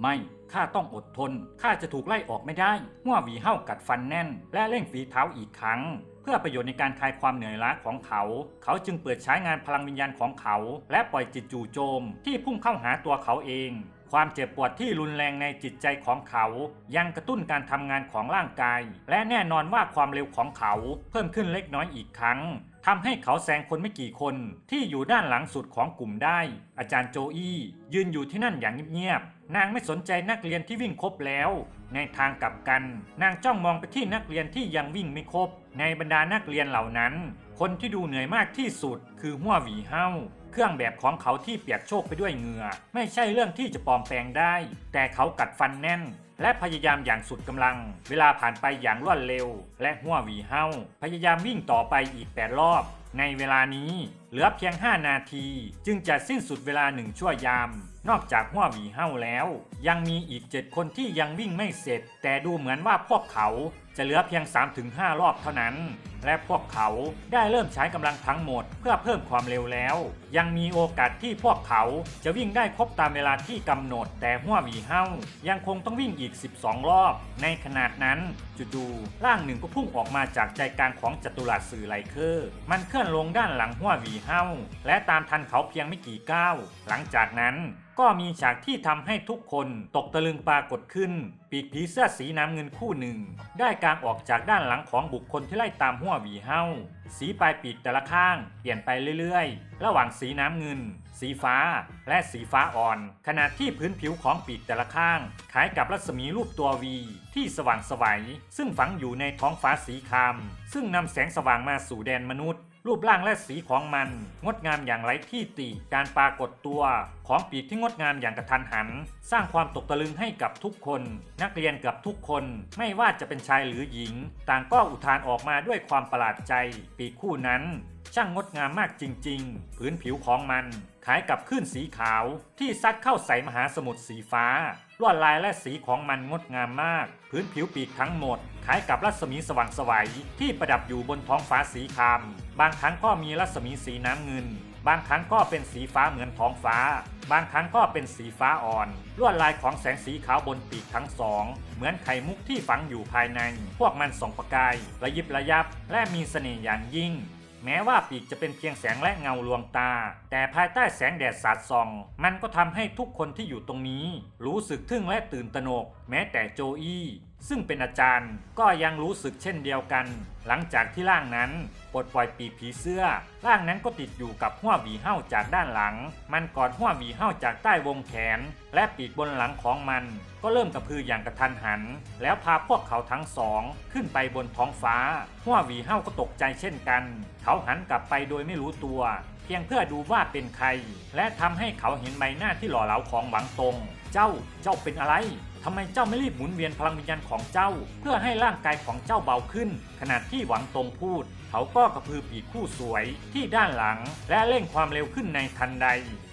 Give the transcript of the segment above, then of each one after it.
ไม่ข้าต้องอดทนข้าจะถูกไล่ออกไม่ได้หัวหวีเห่ากัดฟันแน่น และเร่งฝีเท้าอีกครั้ง เพื่อประโยชน์ในการคลายความเหนื่อยล้าของเขา เขาจึงเปิดใช้งานพลังวิญญาณของเขา และปล่อยจิตจู่โจม ที่พุ่งเข้าหาตัวเขาเอง ความเจ็บปวดที่รุนแรงในจิตใจของเขา ยังกระตุ้นการทำงานของร่างกาย และแน่นอนว่าความเร็วของเขา เพิ่มขึ้นเล็กน้อยอีกครั้งทำให้เขาแซงคนไม่กี่คนที่อยู่ด้านหลังสุดของกลุ่มได้ อาจารย์โจอี้ยืนอยู่ที่นั่นอย่างเงียบ นางไม่สนใจนักเรียนที่วิ่งครบแล้ว ในทางกลับกัน นางจ้องมองไปที่นักเรียนที่ยังวิ่งไม่ครบ ในบรรดานักเรียนเหล่านั้น คนที่ดูเหนื่อยมากที่สุด คือหัวหวีเฮาเครื่องแบบของเขาที่เปียกโชกไปด้วยเหงื่อ ไม่ใช่เรื่องที่จะปลอมแปลงได้ แต่เขากัดฟันแน่น และพยายามอย่างสุดกำลัง เวลาผ่านไปอย่างรวดเร็ว และหัวหวีเฮาพยายามวิ่งต่อไปอีก8รอบ ในเวลานี้ เหลือเพียง 5 นาที จึงจะสิ้นสุดเวลาหนึ่งชั่วยาม นอกจากหัวหวีเฮาแล้ว ยังมีอีก 7 คนที่ยังวิ่งไม่เสร็จ แต่ดูเหมือนว่าพวกเขา จะเหลือเพียง 3-5 รอบเท่านั้น และพวกเขาได้เริ่มใช้กำลังทั้งหมดเพื่อเพิ่มความเร็วแล้ว ยังมีโอกาสที่พวกเขาจะวิ่งได้ครบตามเวลาที่กำหนด แต่หัวหวีเฮายังคงต้องวิ่งอีก 12 รอบ ในขนาดนั้นจู่ๆร่างหนึ่งก็พุ่งออกมาจากใจกลางของจัตุรัสสื่อไลเคอร์ มันเคลื่อนลงด้านหลังหัวหวีเฮาและตามทันเขาเพียงไม่กี่ก้าว หลังจากนั้น ก็มีฉากที่ทำให้ทุกคนตกตะลึงปรากฏขึ้น ปีกผีเสื้อสีน้ำเงินคู่หนึ่ง ได้กางออกจากด้านหลังของบุคคลที่ไล่ตามหัวหวีเฮาสีปลายปีกแต่ละข้าง เปลี่ยนไปเรื่อยๆ ระหว่างสีน้ำเงิน สีฟ้า และสีฟ้าอ่อน ขณะที่พื้นผิวของปีกแต่ละข้างคล้ายกับรัศมีรูปตัววีที่สว่างไสวัย ซึ่งฝังอยู่ในท้องฟ้าสีครามซึ่งนำแสงสว่างมาสู่แดนมนุษย์ รูปร่างและสีของมัน งดงามอย่างไร้ที่ติ การปรากฏตัว ของปีกที่งดงามอย่างกระทันหัน สร้างความตกตะลึงให้กับทุกคน นักเรียนกับทุกคนไม่ว่าจะเป็นชายหรือหญิง ต่างก็อุทานออกมาด้วยความประหลาดใจ ปีกคู่นั้น ช่างงดงามมากจริง ๆ พื้นผิวของมันคล้ายกับคลื่นสีขาวที่ซัดเข้าใส่มหาสมุทรสีฟ้า ลวดลายและสีของมันงดงามมาก พื้นผิวปีกทั้งหมดคล้ายกับรัศมีสว่างไสวัยที่ประดับอยู่บนท้องฟ้าสีครามบางครั้งก็มีรัศมีสีน้ำเงิน บางครั้งก็เป็นสีฟ้าเหมือนท้องฟ้า บางครั้งก็เป็นสีฟ้าอ่อน ลวดลายของแสงสีขาวบนปีกทั้งสอง เหมือนไข่มุกที่ฝังอยู่ภายใน พวกมันส่องประกาย ระยิบระยับ และมีเสน่ห์อย่างยิ่ง แม้ว่าปีกจะเป็นเพียงแสงและเงาลวงตา แต่ภายใต้แสงแดดสาดส่อง มันก็ทำให้ทุกคนที่อยู่ตรงนี้ รู้สึกทึ่งและตื่นตระหนก แม้แต่โจอี้ ซึ่งเป็นอาจารย์ก็ยังรู้สึกเช่นเดียวกัน หลังจากที่ร่างนั้นปลดปล่อยปีกผีเสื้อ ร่างนั้นก็ติดอยู่กับหัวหวีเห่าจากด้านหลัง มันกอดหัวหวีเห่าจากใต้วงแขน และปีกบนหลังของมัน ก็เริ่มกระพืออย่างกระทันหัน แล้วพาพวกเขาทั้งสอง ขึ้นไปบนท้องฟ้า หัวหวีเห่าก็ตกใจเช่นกัน เขาหันกลับไปโดยไม่รู้ตัวเพียงเพื่อดูว่าเป็นใคร และทำให้เขาเห็นใบหน้าที่หล่อเหลาของหวังตง เจ้า เจ้าเป็นอะไร ทำไมเจ้าไม่รีบหมุนเวียนพลังวิญญาณของเจ้า เพื่อให้ร่างกายของเจ้าเบาขึ้น ขณะที่หวังตรงพูด เขาก็กระพือปีกคู่สวยที่ด้านหลัง และเร่งความเร็วขึ้นในทันใด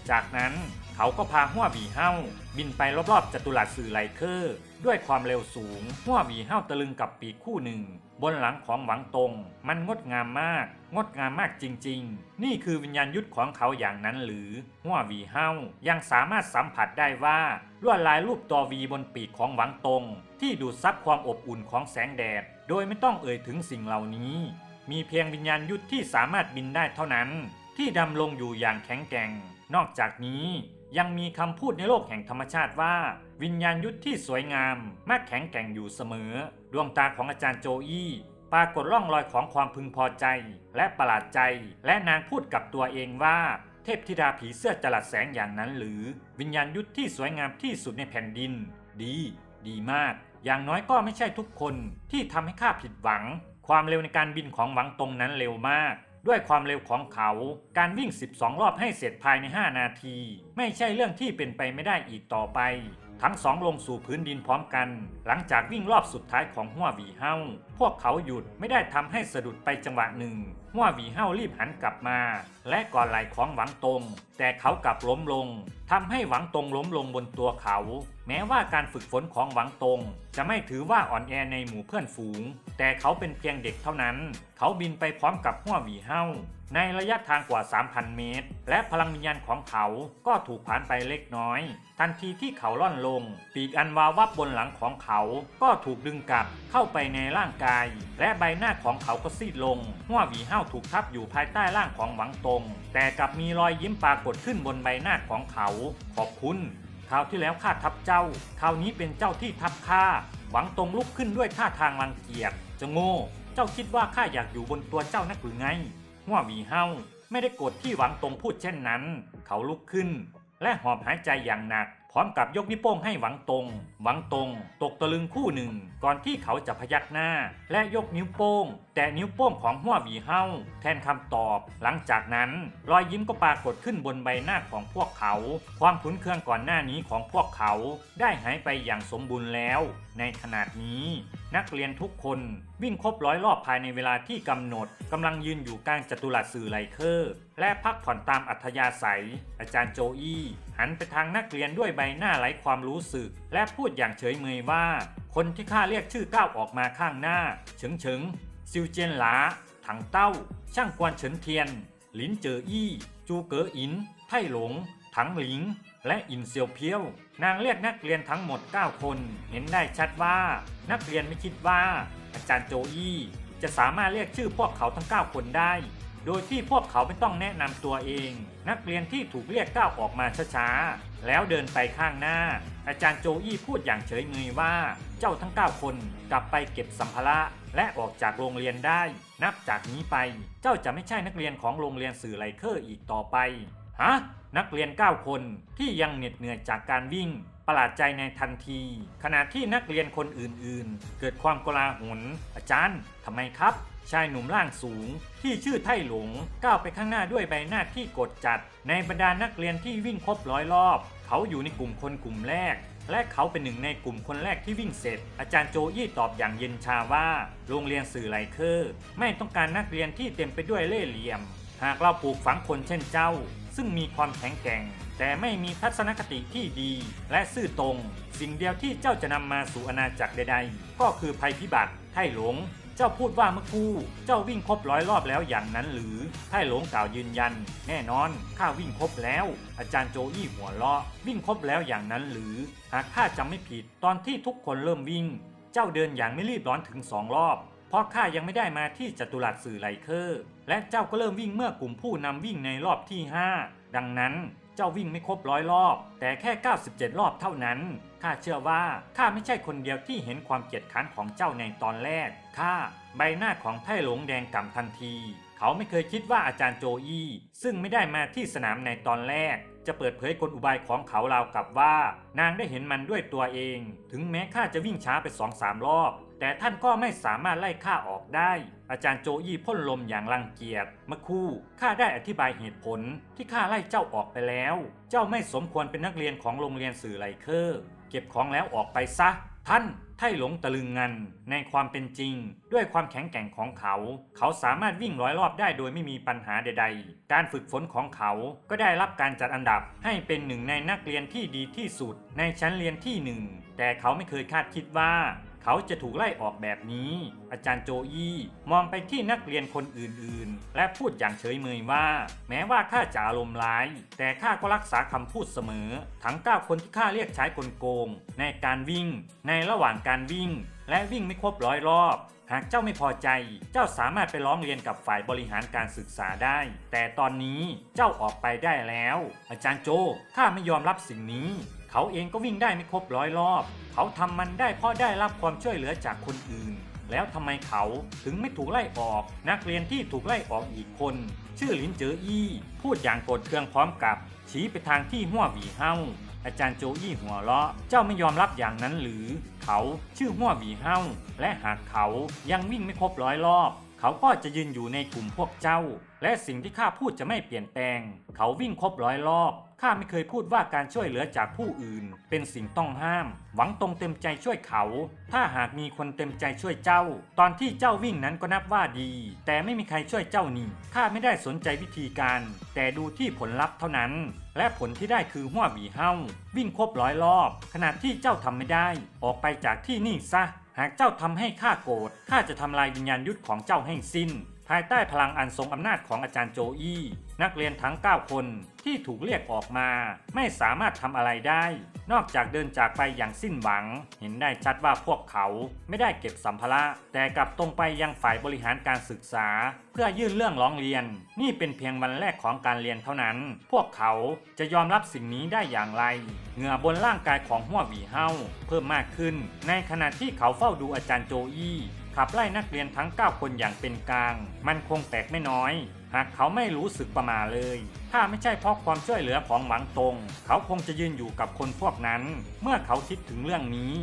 จากนั้นเขาก็พาหัวหวีเฮ้าบินไปรอบๆจัตุรัสสื่อไลเคอร์ ด้วยความเร็วสูงหัวหวีเฮ้าตะลึงกับปีกคู่หนึ่ง บนหลังของหวังตรงมันงดงามมาก งดงามมากจริงๆ นี่คือวิญญาณยุทธของเขาอย่างนั้นหรือหัววีเฮ้ายังสามารถสัมผัสได้ว่า ลวดลายรูปตัววีบนปีกของหวังตง ที่ดูดซับความอบอุ่นของแสงแดด โดยไม่ต้องเอ่ยถึงสิ่งเหล่านี้ มีเพียงวิญญาณยุทธที่สามารถบินได้เท่านั้น ที่ดำลงอยู่อย่างแข็งแกร่ง นอกจากนี้ยังมีคำพูดในโลกแห่งธรรมชาติว่า วิญญาณยุทธที่สวยงามมักแข็งแกร่งอยู่เสมอ ดวงตาของอาจารย์โจอี้ปรากฏร่องรอยของความพึงพอใจ และประหลาดใจ และนางพูดกับตัวเองว่า เทพธิดาผีเสื้อจลัดแสงอย่างนั้นหรือ วิญญาณยุทธที่สวยงามที่สุดในแผ่นดิน ดี ดีมาก อย่างน้อยก็ไม่ใช่ทุกคนที่ทำให้ข้าผิดหวัง ความเร็วในการบินของหวังตรงนั้นเร็วมาก ด้วยความเร็วของเขา การวิ่ง 12 รอบให้เสร็จภายใน 5 นาที ไม่ใช่เรื่องที่เป็นไปไม่ได้อีกต่อไป ทั้งสองลงสู่พื้นดินพร้อมกัน หลังจากวิ่งรอบสุดท้ายของหัววีเฮาพวกเขาหยุดไม่ได้ทำให้สะดุดไปจังหวะหนึ่งหัววีเฮารีบหันกลับมา และก่อนไหลของหวังตงแต่เขากลับล้มลงทำให้หวังตงล้มลงบนตัวเขา แม้ว่าการฝึกฝนของหวังตงจะไม่ถือว่าอ่อนแอในหมู่เพื่อนฝูง แต่เขาเป็นเพียงเด็กเท่านั้น เขาบินไปพร้อมกับหัววีเฮา ในระยะทางกว่า 3,000 เมตร และพลังวิญญาณของเขาก็ถูกผ่านไปเล็กน้อย ทันทีที่เขาล่อนลง ปีกอันวาววับบนหลังของเขา ก็ถูกดึงกลับเข้าไปในร่างกาย และใบหน้าของเขาก็ซีดลง หัวหวีเห้าถูกทับอยู่ภายใต้ร่างของหวังตง แต่กลับมีรอยยิ้มปรากฏขึ้นบนใบหน้าของเขา ขอบคุณคราวที่แล้วข้าทับเจ้า คราวนี้เป็นเจ้าที่ทับข้า หวังตรงลุกขึ้นด้วยท่าทางรังเกียจ จะโง่ เจ้าคิดว่าข้าอยากอยู่บนตัวเจ้านักหรือไง หัวหวีเฮาไม่ได้โกรธที่หวังตรงพูดเช่นนั้น เขาลุกขึ้น และหอบหายใจอย่างหนัก พร้อมกับยกนิ้วโป้งให้หวังตรง หวังตรง ตกตะลึงคู่หนึ่ง ก่อนที่เขาจะพยักหน้า และยกนิ้วโป้ง แต่นิ้วโป้งของหัวหวีเฮาแทนคำตอบ หลังจากนั้น รอยยิ้มก็ปรากฏขึ้นบนใบหน้าของพวกเขา ความคุ้นเคืองก่อนหน้านี้ของพวกเขาได้หายไปอย่างสมบูรณ์แล้ว ในขณะนี้ นักเรียนทุกคนวิ่งครบร้อยรอบภายในเวลาที่กำหนดกำลังยืนอยู่กลางจัตุรัสสื่อไลเคอร์ และพักผ่อนตามอัธยาศัย อาจารย์โจอี้หันไปทางนักเรียนด้วยใบหน้าไร้ความรู้สึก และพูดอย่างเฉยเมยว่า คนที่ข้าเรียกชื่อก้าวออกมาข้างหน้าเฉิงเฉิงซิวเจียนหลาถังเต้า ช่างกวนเฉินเทียน หลินเจออี้ จูเก๋ออิน ไท่หลง ถังหลิง และอินเซียวเพียวนางเรียกนักเรียนทั้งหมด 9 คน เห็นได้ชัดว่านักเรียนไม่คิดว่า อาจารย์โจอี้จะสามารถเรียกชื่อพวกเขาทั้ง 9 คนได้ โดยที่พวกเขาไม่ต้องแนะนำตัวเอง นักเรียนที่ถูกเรียกก้าวออกมาช้าๆ แล้วเดินไปข้างหน้า อาจารย์โจอี้พูดอย่างเฉยเมยว่า เจ้าทั้ง 9 คนกลับไปเก็บสัมภาระและออกจากโรงเรียนได้ นับจากนี้ไป เจ้าจะไม่ใช่นักเรียนของโรงเรียนสื่อไลเคอร์อีกต่อไป ฮะ นักเรียน 9 คนที่ยังเหน็ดเหนื่อยจากการวิ่ง ประหลาดใจในทันที ขณะที่นักเรียนคนอื่นๆ เกิดความกลาหลอาจารย์ทำไมครับ ชายหนุ่มร่างสูง ที่ชื่อไท่หลงก้าวไปข้างหน้าด้วยใบหน้าที่กดจัด ในบรรดานักเรียนที่วิ่งครบร้อยรอบ เขาอยู่ในกลุ่มคนกลุ่มแรกและเขาเป็นหนึ่งในกลุ่มคนแรกที่วิ่งเสร็จ อาจารย์โจยี่ตอบอย่างเย็นชาว่า โรงเรียนสื่อไลเคอร์ ไม่ต้องการนักเรียนที่เต็มไปด้วยเล่ห์เหลี่ยม หากเราปลูกฝังคนเช่นเจ้า ซึ่งมีความแข็งแกร่ง แต่ไม่มีทัศนคติที่ดี และซื่อตรง สิ่งเดียวที่เจ้าจะนำมาสู่อาณาจักรใดๆ ก็คือภัยพิบัติไท่หลง เจ้าพูดว่าเมื่อกู้ เจ้าวิ่งครบร้อยรอบแล้วอย่างนั้นหรือไท่หลงกล่าวยืนยัน แน่นอนข้าวิ่งครบแล้ว อาจารย์โจอี้หัวเราะ วิ่งครบแล้วอย่างนั้นหรือ หากข้าจำไม่ผิด ตอนที่ทุกคนเริ่มวิ่ง เจ้าเดินอย่างไม่รีบร้อนถึงสองรอบ เพราะข้ายังไม่ได้มาที่จตุรัสสื่อไลเคอร์ และเจ้าก็เริ่มวิ่งเมื่อกลุ่มผู้นำวิ่งในรอบที่ 5 ดังนั้นเจ้าวิ่งไม่ครบร้อยรอบ แต่แค่ 97 รอบเท่านั้น ข้าเชื่อว่าข้าไม่ใช่คนเดียวที่เห็นความเกียจค้านของเจ้าในตอนแรก ข้าใบหน้าของไท่หลงแดงก่ำทันที เขาไม่เคยคิดว่าอาจารย์โจอี้ซึ่งไม่ได้มาที่สนามในตอนแรก จะเปิดเผยกลอุบายของเขาราวกับว่า นางได้เห็นมันด้วยตัวเอง ถึงแม้ข้าจะวิ่งช้าไปสองสามรอบ แต่ท่านก็ไม่สามารถไล่ข้าออกได้ อาจารย์โจยี่พ่นลมอย่างรังเกียจมื่อครู่ข้าได้อธิบายเหตุผลที่ข้าไล่เจ้าออกไปแล้ว เจ้าไม่สมควรเป็นนักเรียนของโรงเรียนสื่อไลเคอร์ เก็บของแล้วออกไปซะ ท่านไท่หลงตะลึงงันในความเป็นจริง ด้วยความแข็งแกร่งของเขา เขาสามารถวิ่งร้อยรอบได้โดยไม่มีปัญหาใด ๆ การฝึกฝนของเขาก็ได้รับการจัดอันดับให้เป็นหนึ่งในนักเรียนที่ดีที่สุดในชั้นเรียนที่หนึ่งแต่เขาไม่เคยคาดคิดว่า เขาจะถูกไล่ออกแบบนี้ อาจารย์โจอี้มองไปที่นักเรียนคนอื่นๆ และพูดอย่างเฉยเมยว่า แม้ว่าข้าจะอารมณ์ร้าย แต่ข้าก็รักษาคำพูดเสมอ ทั้ง 9 คนที่ข้าเรียกใช้กลโกง ในการวิ่ง ในระหว่างการวิ่ง และวิ่งไม่ครบร้อยรอบหากเจ้าไม่พอใจ เจ้าสามารถไปร้องเรียนกับฝ่ายบริหารการศึกษาได้ แต่ตอนนี้เจ้าออกไปได้แล้ว อาจารย์โจ ข้าไม่ยอมรับสิ่งนี้ เขาเองก็วิ่งได้ไม่ครบร้อยรอบ เขาทำมันได้เพราะได้รับความช่วยเหลือจากคนอื่น แล้วทำไมเขาถึงไม่ถูกไล่ออก นักเรียนที่ถูกไล่ออกอีกคน ชื่อลินเจออี้ พูดอย่างโกรธเคืองพร้อมกับ ชี้ไปทางที่หัวหวีเฮาอาจารย์โจอี้หัวเราะ เจ้าไม่ยอมรับอย่างนั้นหรือ เขาชื่อหัวหวีเฮาและหากเขายังวิ่งไม่ครบร้อยรอบ เขาก็จะยืนอยู่ในกลุ่มพวกเจ้า และสิ่งที่ข้าพูดจะไม่เปลี่ยนแปลง เขาวิ่งครบร้อยรอบข้าไม่เคยพูดว่าการช่วยเหลือจากผู้อื่น เป็นสิ่งต้องห้าม หวังตรงเต็มใจช่วยเขา ถ้าหากมีคนเต็มใจช่วยเจ้า ตอนที่เจ้าวิ่งนั้นก็นับว่าดี แต่ไม่มีใครช่วยเจ้านี่ข้าไม่ได้สนใจวิธีการ แต่ดูที่ผลลัพธ์เท่านั้น และผลที่ได้คือหัวหวีเฮาวิ่งครบร้อยรอบ ขณะที่เจ้าทำไม่ได้ ออกไปจากที่นี่ซะ หากเจ้าทำให้ข้าโกรธข้าจะทำลายวิญญาณยุทธของเจ้าให้สิ้น ภายใต้พลังอันทรงอำนาจของอาจารย์โจอี้นักเรียนทั้ง 9 คนที่ถูกเรียกออกมา ไม่สามารถทำอะไรได้ นอกจากเดินจากไปอย่างสิ้นหวัง เห็นได้ชัดว่าพวกเขาไม่ได้เก็บสัมภาระ แต่กลับตรงไปยังฝ่ายบริหารการศึกษา เพื่อยื่นเรื่องร้องเรียน นี่เป็นเพียงวันแรกของการเรียนเท่านั้น พวกเขาจะยอมรับสิ่งนี้ได้อย่างไร เหงื่อบนร่างกายของหัวหวีเฮาเพิ่มมากขึ้น ในขณะที่เขาเฝ้าดูอาจารย์โจอี้ ขับไล่นักเรียนทั้ง 9 คนอย่างเป็นกลาง มันคงแตกไม่น้อย หากเขาไม่รู้สึกประมาเลย ถ้าไม่ใช่เพราะความช่วยเหลือของหวังตง เขาคงจะยืนอยู่กับคนพวกนั้น เมื่อเขาคิดถึงเรื่องนี้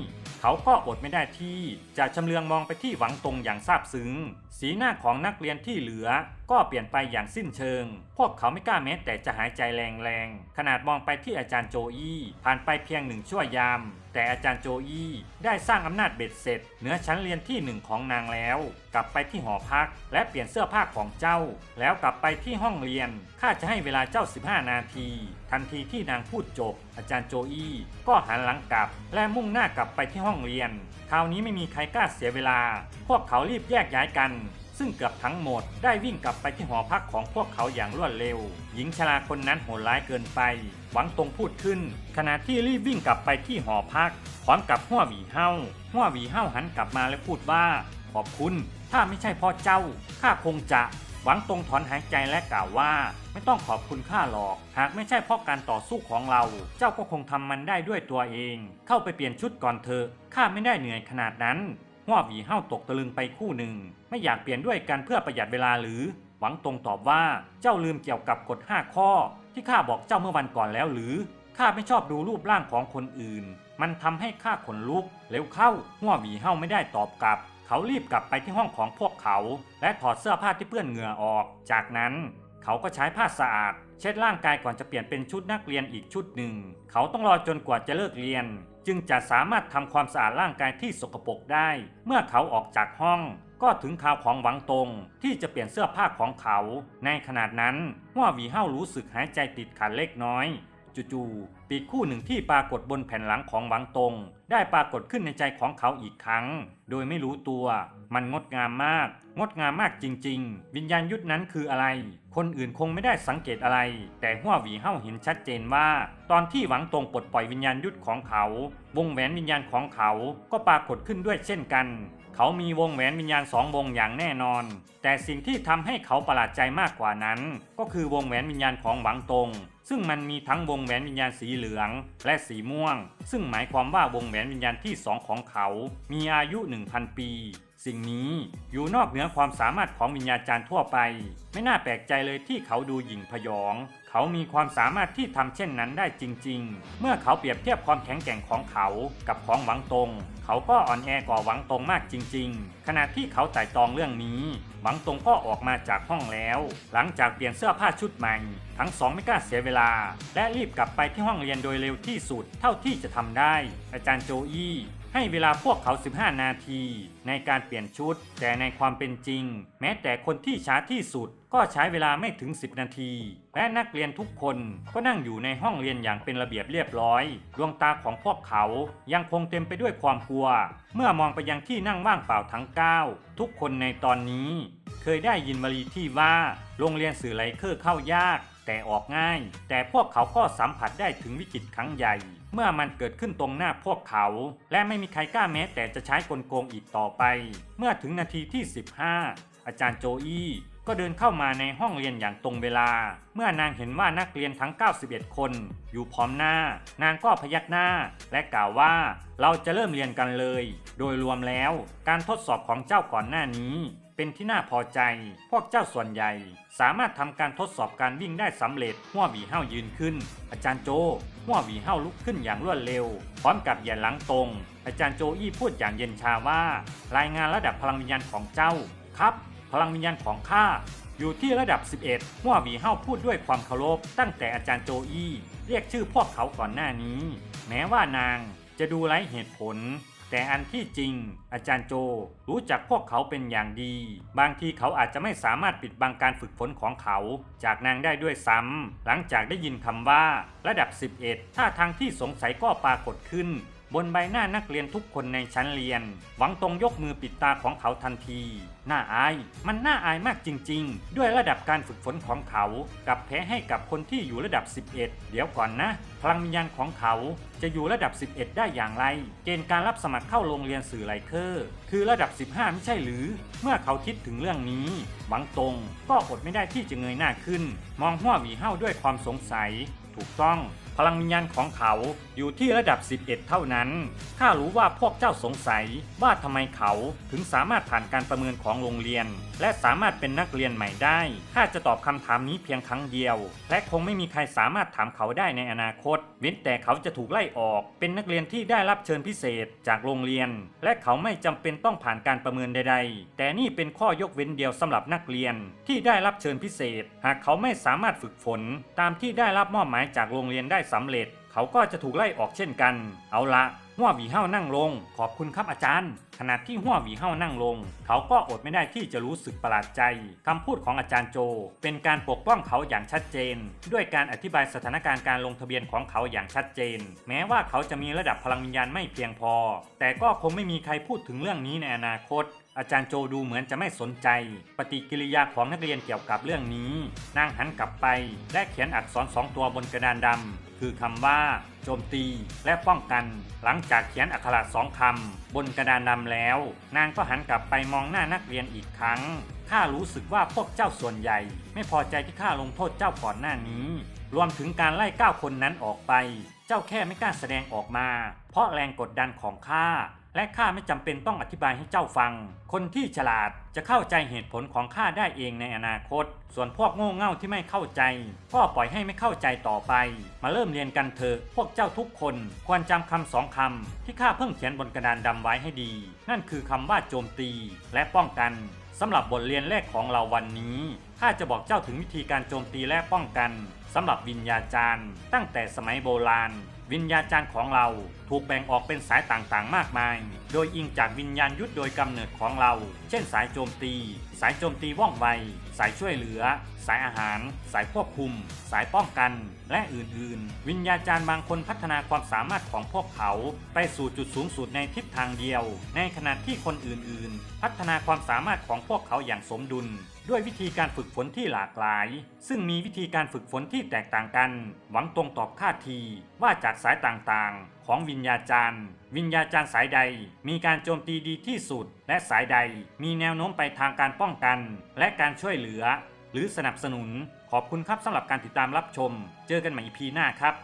เขาก็อดไม่ได้ที่จะชำเลืองมองไปที่หวังตงอย่างซาบซึ้ง สีหน้าของนักเรียนที่เหลือ ก็เปลี่ยนไปอย่างสิ้นเชิง พวกเขาไม่กล้าแม้แต่จะหายใจแรงๆ ขนาดมองไปที่อาจารย์โจอี้ผ่านไปเพียงหนึ่งชั่วยาม แต่อาจารย์โจอี้ได้สร้างอำนาจเบ็ดเสร็จเหนือชั้นเรียนที่หนึ่งของนางแล้ว กลับไปที่หอพัก และเปลี่ยนเสื้อผ้าของเจ้า แล้วกลับไปที่ห้องเรียนข้าจะให้เวลาเจ้า 15 นาที ทันทีที่นางพูดจบ อาจารย์โจอี้ก็หันหลังกลับ และมุ่งหน้ากลับไปที่ห้องเรียนคราวนี้ไม่มีใครกล้าเสียเวลา พวกเขารีบแยกย้ายกัน ซึ่งเกือบทั้งหมดได้วิ่งกลับไปที่หอพักของพวกเขาอย่างรวดเร็ว หญิงชราคนนั้นโหดร้ายเกินไป หวังตรงพูดขึ้น ขณะที่รีบวิ่งกลับไปที่หอพัก พร้อมกับหัวหวีเฮาหัวหวีเฮาหันกลับมาและพูดว่าขอบคุณ ถ้าไม่ใช่พ่อเจ้า ข้าคงจะ หวังตรงถอนหายใจและกล่าวว่า ไม่ต้องขอบคุณข้าหรอก หากไม่ใช่เพราะการต่อสู้ของเรา เจ้าก็คงทำมันได้ด้วยตัวเอง เข้าไปเปลี่ยนชุดก่อนเถอะ ข้าไม่ได้เหนื่อยขนาดนั้น หัวหวีเฮาตกตะลึงไปคู่หนึ่ง ไม่อยากเปลี่ยนด้วยกันเพื่อประหยัดเวลาหรือ หวังตรงตอบว่าเจ้าลืมเกี่ยวกับกฎ5ข้อ ที่ข้าบอกเจ้าเมื่อวันก่อนแล้วหรือข้าไม่ชอบดูรูปร่างของคนอื่น มันทำให้ข้าขนลุกเร็วเข้าหัวหวีเฮาไม่ได้ตอบกลับ เขารีบกลับไปที่ห้องของพวกเขา และถอดเสื้อผ้าที่เปื้อนเหงื่อออก จากนั้นเขาก็ใช้ผ้าสะอาด เช็ดร่างกายก่อนจะเปลี่ยนเป็นชุดนักเรียนอีกชุดหนึ่ง เขาต้องรอจนกว่าจะเลิกเรียน จึงจะสามารถทำความสะอาดร่างกายที่สกปรกได้ เมื่อเขาออกจากห้อง ก็ถึงข่าวของหวังตงที่จะเปลี่ยนเสื้อผ้าของเขา ในขนาดนั้นว่าวีเฮารู้สึกหายใจติดขัดเล็กน้อยจู่ๆปีกคู่หนึ่งที่ปรากฏบนแผ่นหลังของหวังตง ได้ปรากฏขึ้นในใจของเขาอีกครั้ง โดยไม่รู้ตัว มันงดงามมาก งดงามมากจริง ๆ วิญญาณยุทธนั้นคืออะไร คนอื่นคงไม่ได้สังเกตอะไร แต่หัวหวีเฮาเห็นชัดเจนว่า ตอนที่หวังตรงปลดปล่อยวิญญาณยุทธของเขา วงแหวนวิญญาณของเขาก็ปรากฏขึ้นด้วยเช่นกัน เขามีวงแหวนวิญญาณสองวงอย่างแน่นอน แต่สิ่งที่ทำให้เขาประหลาดใจมากกว่านั้น ก็คือวงแหวนวิญญาณของหวังตรง ซึ่งมันมีทั้งวงแหวนวิญญาณสีเหลือง และสีม่วง ซึ่งหมายความว่าวงแหวนวิญญาณที่สองของเขา มีอายุ 1,000 ปี สิ่งนี้อยู่นอกเหนือความสามารถของวิญญาจารย์ทั่วไป ไม่น่าแปลกใจเลยที่เขาดูหยิ่งพยอง เขามีความสามารถที่ทำเช่นนั้นได้จริง ๆ เมื่อเขาเปรียบเทียบความแข็งแกร่งของเขากับของหวังตรงเขาก็อ่อนแอกว่าหวังตรงมากจริง ๆ ขณะที่เขาไต่ตองเรื่องนี้ หวังตรงก็ออกมาจากห้องแล้ว หลังจากเปลี่ยนเสื้อผ้าชุดใหม่ ทั้งสองไม่กล้าเสียเวลา และรีบกลับไปที่ห้องเรียนโดยเร็วที่สุดเท่าที่จะทำได้ อาจารย์โจอี้ ให้เวลาพวกเขา 15 นาที ในการเปลี่ยนชุด แต่ในความเป็นจริง แม้แต่คนที่ช้าที่สุดก็ใช้เวลาไม่ถึง 10 นาที และนักเรียนทุกคนก็นั่งอยู่ในห้องเรียนอย่างเป็นระเบียบเรียบร้อย ดวงตาของพวกเขายังคงเต็มไปด้วยความกลัว เมื่อมองไปยังที่นั่งว่างเปล่าทั้ง 9 ทุกคนในตอนนี้ เคยได้ยินวลีที่ว่า โรงเรียนสื่อไลเคอร์เข้ายาก แต่ออกง่าย แต่พวกเขาก็สัมผัสได้ถึงวิกฤตครั้งใหญ่ เมื่อมันเกิดขึ้นตรงหน้าพวกเขา และไม่มีใครกล้าแม้แต่จะใช้กลโกงอีกต่อไป เมื่อถึงนาทีที่ 15 อาจารย์โจอี้ก็เดินเข้ามาในห้องเรียนอย่างตรงเวลา เมื่อนางเห็นว่านักเรียนทั้ง 91 คน อยู่พร้อมหน้า นางก็พยักหน้า และกล่าวว่า เราจะเริ่มเรียนกันเลย โดยรวมแล้ว การทดสอบของเจ้าก่อนหน้านี้ เป็นที่น่าพอใจ พวกเจ้าส่วนใหญ่ สามารถทำการทดสอบการวิ่งได้สำเร็จหัวหวีเห้ายืนขึ้น อาจารย์โจหัวหวีเห้าลุกขึ้นอย่างรวดเร็ว พร้อมกับเหยียดหลังตรง อาจารย์โจอี้พูดอย่างเย็นชาว่า รายงานระดับพลังวิญญาณของเจ้าครับ พลังวิญญาณของข้าอยู่ที่ระดับ 11หัวหวีเห้าพูดด้วยความเคารพตั้งแต่อาจารย์โจอี้เรียกชื่อพวกเขาก่อนหน้านี้ แม้ว่านางจะดูไร้เหตุผล แต่อันที่จริง อาจารย์โจรู้จักพวกเขาเป็นอย่างดี บางทีเขาอาจจะไม่สามารถปิดบังการฝึกฝนของเขา จากนางได้ด้วยซ้ำหลังจากได้ยินคำว่า ระดับ 11ท่าทางที่สงสัยก็ปรากฏขึ้น บนใบหน้านักเรียนทุกคนในชั้นเรียน หวังตรงยกมือปิดตาของเขาทันที น่าอาย มันน่าอายมากจริง ๆ ด้วยระดับการฝึกฝนของเขากับแพ้ให้กับคนที่อยู่ระดับ 11 เดี๋ยวก่อนนะ พลังวิญญาณของเขาจะอยู่ระดับ 11 ได้อย่างไร เกณฑ์การรับสมัครเข้าโรงเรียนสื่อไลเคอร์ คือระดับ 15 ไม่ใช่หรือ เมื่อเขาคิดถึงเรื่องนี้ หวังตรง ก็อดไม่ได้ที่จะเงยหน้าขึ้น มองหัวหวีเห้าด้วยความสงสัย ถูกต้อง พลังวิญญาณของเขาอยู่ที่ระดับ 11 เท่านั้น ข้ารู้ว่าพวกเจ้าสงสัยว่าทำไมเขาถึงสามารถผ่านการประเมินของโรงเรียน และสามารถเป็นนักเรียนใหม่ได้ ข้าจะตอบคำถามนี้เพียงครั้งเดียว และคงไม่มีใครสามารถถามเขาได้ในอนาคต เว้นแต่เขาจะถูกไล่ออก เป็นนักเรียนที่ได้รับเชิญพิเศษจากโรงเรียน และเขาไม่จำเป็นต้องผ่านการประเมินใด ๆ แต่นี่เป็นข้อยกเว้นเดียวสำหรับนักเรียนที่ได้รับเชิญพิเศษ หากเขาไม่สามารถฝึกฝน ตามที่ได้รับมอบหมายจากโรงเรียนได้สำเร็จ เขาก็จะถูกไล่ออกเช่นกัน เอาละหัวหวีเห้านั่งลง ขอบคุณครับอาจารย์ ขณะที่หัวหวีเห้านั่งลง เขาก็อดไม่ได้ที่จะรู้สึกประหลาดใจคำพูดของอาจารย์โจ เป็นการปกป้องเขาอย่างชัดเจน ด้วยการอธิบายสถานการณ์การลงทะเบียนของเขาอย่างชัดเจน แม้ว่าเขาจะมีระดับพลังวิญญาณไม่เพียงพอ แต่ก็คงไม่มีใครพูดถึงเรื่องนี้ในอนาคต อาจารย์โจดูเหมือนจะไม่สนใจ ปฏิกิริยาของนักเรียนเกี่ยวกับเรื่องนี้ นางหันกลับไป และเขียนอักษรสองตัวบนกระดานดำคือคำว่า โจมตี และป้องกัน หลังจากเขียนอักขระสองคำบนกระดานดำแล้ว นางก็หันกลับไปมองหน้านักเรียนอีกครั้งข้ารู้สึกว่าพวกเจ้าส่วนใหญ่ ไม่พอใจที่ข้าลงโทษเจ้าก่อนหน้านี้ รวมถึงการไล่เก้าคนนั้นออกไป เจ้าแค่ไม่กล้าแสดงออกมา เพราะแรงกดดันของข้า และข้าไม่จำเป็นต้องอธิบายให้เจ้าฟัง คนที่ฉลาดจะเข้าใจเหตุผลของข้าได้เองในอนาคต ส่วนพวกโง่เง่าที่ไม่เข้าใจก็ปล่อยให้ไม่เข้าใจต่อไป มาเริ่มเรียนกันเถอะ พวกเจ้าทุกคนควรจำคำสองคำที่ข้าเพิ่งเขียนบนกระดานดำไว้ให้ดี นั่นคือคำว่าโจมตี และป้องกันสำหรับบทเรียนแรกของเราวันนี้ข้าจะบอกเจ้าถึงวิธีการโจมตีและป้องกันสำหรับวิญญาจารย์ ตั้งแต่สมัยโบราณ วิญญาจารย์ของเราถูกแบ่งออกเป็นสายต่างๆ มากมาย โดยอิงจากวิญญาณยุทธโดยกำเนิดของเรา เช่นสายโจมตี สายโจมตีว่องไว สายช่วยเหลือ สายอาหาร สายควบคุม สายป้องกัน และอื่นๆ วิญญาจารย์บางคนพัฒนาความสามารถของพวกเขา ไปสู่จุดสูงสุดในทิศทางเดียว ในขณะที่คนอื่นๆ พัฒนาความสามารถของพวกเขาอย่างสมดุล ด้วยวิธีการฝึกฝนที่หลากหลาย ซึ่งมีวิธีการฝึกฝนที่แตกต่างกัน หวังตรงตอบค่าทีว่าจากสายต่างๆ ของวิญญาจารย์ วิญญาจารย์สายใด มีการโจมตีดีที่สุด และสายใด มีแนวโน้มไปทางการป้องกัน และการช่วยเหลือ หรือสนับสนุน ขอบคุณครับสำหรับการติดตามรับชม เจอกันใหม่ EP หน้าครับ